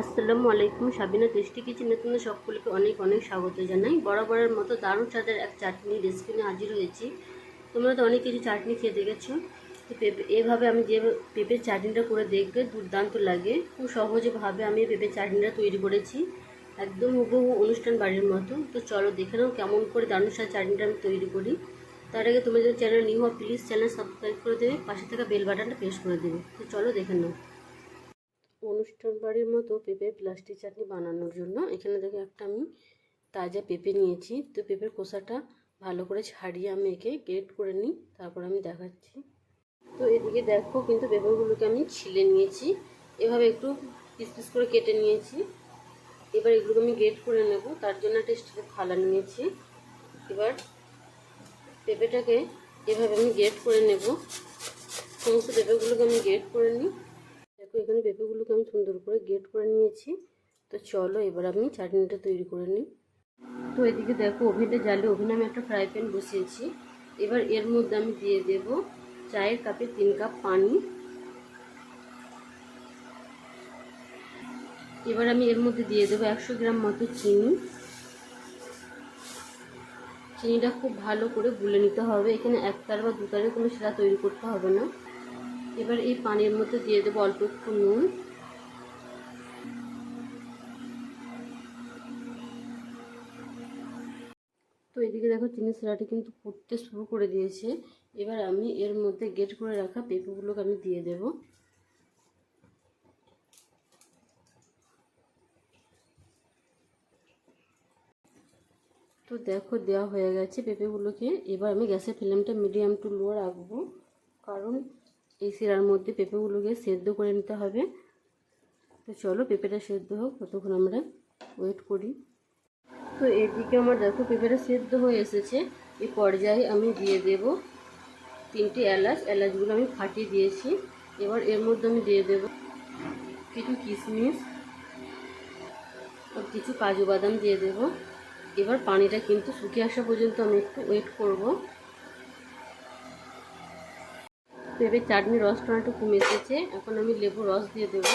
আসসালামু আলাইকুম, সাবিনা টেস্টি কিচেনে তোমাদের সকলকে অনেক অনেক স্বাগত জানাই। বরাবরের মতো দারুণ স্বাদের এক চাটনি রেসিপি নিয়ে হাজির হয়েছি। তোমরা তো অনেক কিছু চাটনি খেয়ে দেখেছ। তো পেঁপে, এভাবে আমি যে পেঁপের চাটনিটা করে দেখবে দুর্দান্ত লাগে। খুব সহজভাবে আমি পেঁপের চাটনিটা তৈরি করেছি। একদম হুবহু অনুষ্ঠান বাড়ির মতো। তো চলো দেখে নাও কেমন করে দারুণ স্বাদ চাটনিটা আমি তৈরি করি। তার আগে তুমি যদি চ্যানেল নিউ হও প্লিজ চ্যানেল সাবস্ক্রাইব করে দেবে, পাশে থাকা বেল বাটনটা প্রেস করে দেবে। তো চলো দেখে নাও। অনুষ্ঠান বাড়ির মতো পেঁপের প্লাস্টিক চাটনি বানানোর জন্য। এখানে দেখো একটা আমি তাজা পেঁপে নিয়েছি। তো পেঁপের খোসাটা ভালো করে ছাড়িয়ে আমি একে গ্রেট করে নিই, তারপর আমি দেখাচ্ছি। তো এদিকে দেখো কিন্তু পেঁপেগুলোকে আমি ছিলে নিয়েছি। এভাবে একটু পিস পিস করে কেটে নিয়েছি। এবার এগুলোকে আমি গ্রেট করে নেব। তার জন্য একটা স্টিলের থালা নিয়েছি। এবার পেঁপেটাকে এভাবে আমি গ্রেট করে নেব। সমস্ত পেঁপেগুলোকে আমি গ্রেট করে নিই। দেখো, এখানে পেঁপেগুলোকে আমি সুন্দর করে গ্রেট করে নিয়েছি। তো চলো, এবার আমি চাটনিটা তৈরি করে নিই। তো এদিকে দেখো, ওভেনটা জ্বালিয়ে, ওভেনে আমি একটা ফ্রাই প্যান বসিয়েছি। এবার এর মধ্যে আমি দিয়ে দেব চায়ের কাপে তিন কাপ পানি। এবার আমি এর মধ্যে দিয়ে দেবো একশো গ্রাম মতো চিনি। চিনিটা খুব ভালো করে গুলে নিতে হবে। এখানে একতার বা দু দুতারের কোনো সেটা তৈরি করতে হবে না। এবার এই পানির মধ্যে দিয়ে দেবো অল্প একটু নুন। তো এদিকে দেখো চিনি সেরাটি কিন্তু ফুটতে শুরু করে দিয়েছে। এবার আমি এর মধ্যে গেট করে রাখা পেঁপেগুলোকে আমি দিয়ে দেব। তো দেখো দেওয়া হয়ে গেছে পেঁপেগুলোকে। এবার আমি গ্যাসের ফ্লেমটা মিডিয়াম টু লো রাখব। কারণ এই শিরার মধ্যে পেঁপেগুলোকে সেদ্ধ করে নিতে হবে। তো চলো পেঁপেটা সেদ্ধ হোক, ততক্ষণ আমরা ওয়েট করি। তো এদিকে আমার দেখো পেঁপেটা সেদ্ধ হয়ে এসেছে। এই পর্যায়ে আমি দিয়ে দেব তিনটি এলাচ। এলাচগুলো আমি ফাটিয়ে দিয়েছি। এবার এর মধ্যে আমি দিয়ে দেব কিছু কিশমিশ আর কিছু কাজু বাদাম দিয়ে দেব। এবার পানিটা কিন্তু শুকিয়ে আসা পর্যন্ত আমি একটু ওয়েট করব। পেঁপের চাটনির রসটা একটু কমে এসেছে। এখন আমি লেবু রস দিয়ে দেবো।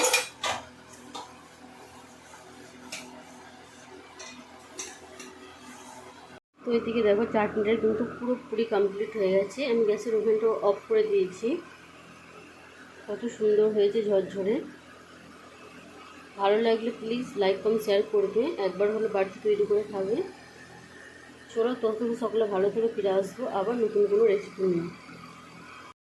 তো এদিকে দেখো চাটনিটা কিন্তু পুরোপুরি কমপ্লিট হয়ে গেছে। আমি গ্যাসের ওভেনটা অফ করে দিয়েছি। কত সুন্দর হয়েছে ঝরঝরে। ভালো লাগলে প্লিজ লাইক কমেন্ট শেয়ার করবে। একবার হলে বাড়িতে তৈরি করে খাবে। চলো তখন সকলে ভালো করে ফিরে আসব আবার নতুন কোনো রেসিপি নিয়ে।